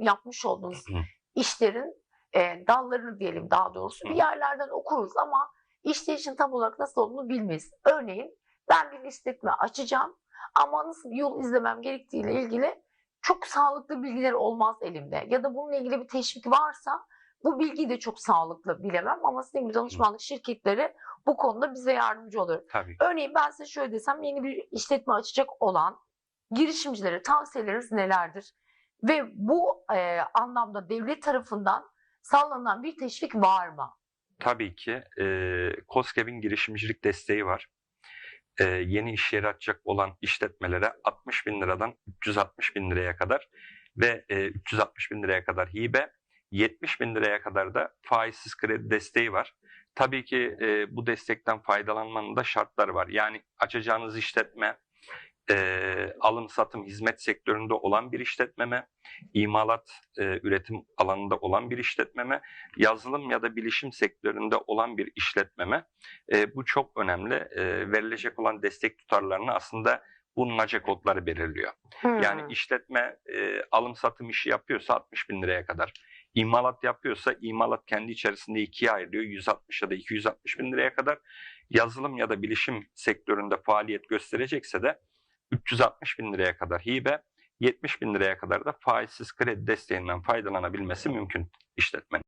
yapmış olduğunuz işlerin e, dallarını diyelim daha doğrusu bir yerlerden okuruz ama işleyişin tam olarak nasıl olduğunu bilmeyiz. Örneğin ben bir işletme açacağım ama nasıl bir yol izlemem gerektiğiyle ilgili çok sağlıklı bilgiler olmaz elimde. Ya da bununla ilgili bir teşvik varsa bu bilgiyi de çok sağlıklı bilemem ama sizin gibi danışmanlık şirketleri bu konuda bize yardımcı olur. Tabii. Örneğin ben size şöyle desem yeni bir işletme açacak olan girişimcilere tavsiyeleriniz nelerdir? Ve bu e, anlamda devlet tarafından sağlanan bir teşvik var mı? Tabii ki e, COSGAP'in girişimcilik desteği var. E, yeni iş yeri açacak olan işletmelere 60 bin liradan 360 bin liraya kadar ve e, 360 bin liraya kadar hibe, 70 bin liraya kadar da faizsiz kredi desteği var. Tabii ki e, bu destekten faydalanmanın da şartları var. Yani açacağınız işletme e, alım satım hizmet sektöründe olan bir işletme mi, imalat e, üretim alanında olan bir işletme mi, yazılım ya da bilişim sektöründe olan bir işletme mi? E, bu çok önemli. E, verilecek olan destek tutarlarını aslında bu NACE kodları belirliyor. Yani Hmm. işletme e, alım satım işi yapıyorsa 60 bin liraya kadar. İmalat yapıyorsa imalat kendi içerisinde ikiye ayrılıyor. 160 ya da 260 bin liraya kadar. Yazılım ya da bilişim sektöründe faaliyet gösterecekse de 360 bin liraya kadar hibe, 70 bin liraya kadar da faizsiz kredi desteğinden faydalanabilmesi mümkün işletmenin.